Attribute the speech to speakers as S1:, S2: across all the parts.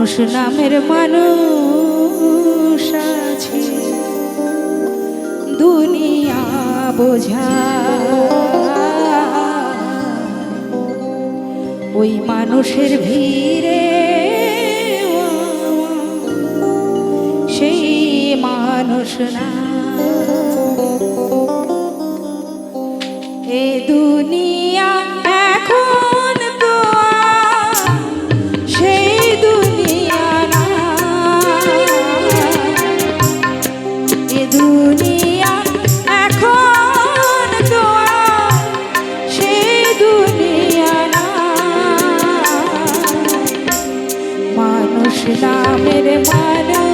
S1: মানুষ নামের মানুষ আছে। দুনিয়া বোঝা। ওই মানুষের ভিড়ে সেই মানুষ না। এ দুনিয়া নামের মারা।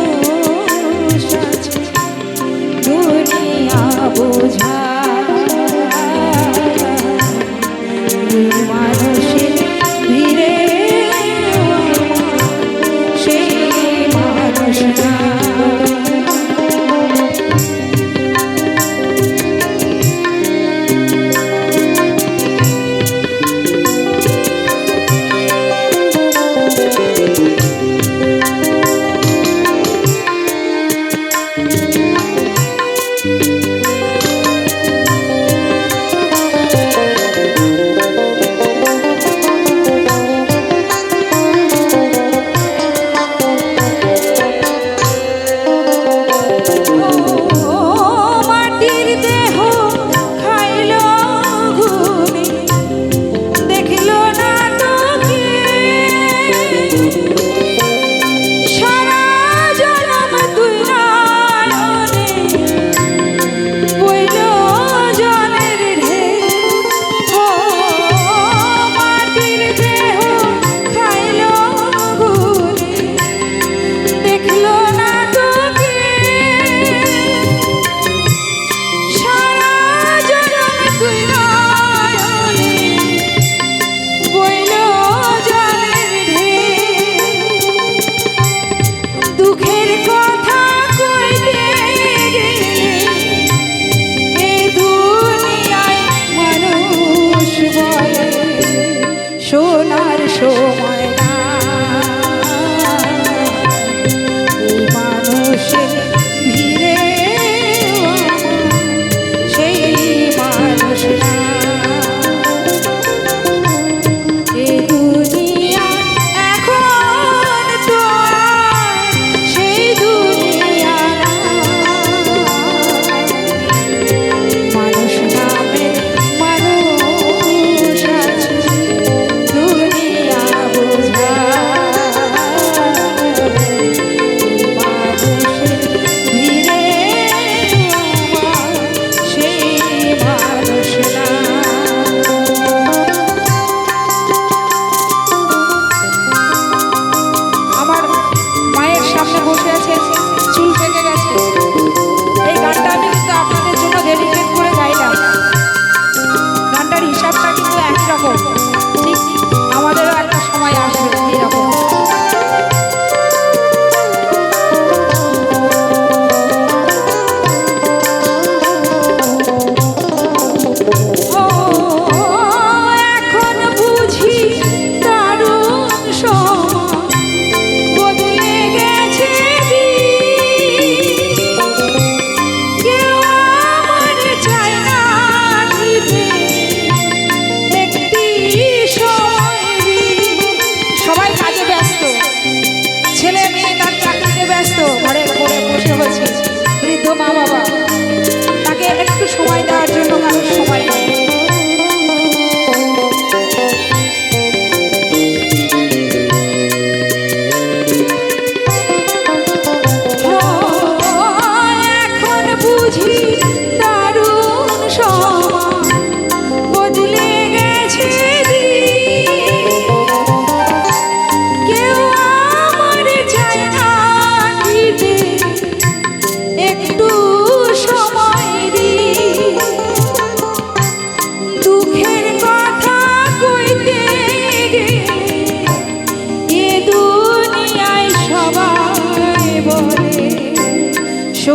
S1: 谢谢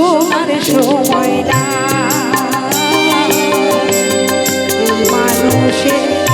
S1: তোমার সময় না মানুষের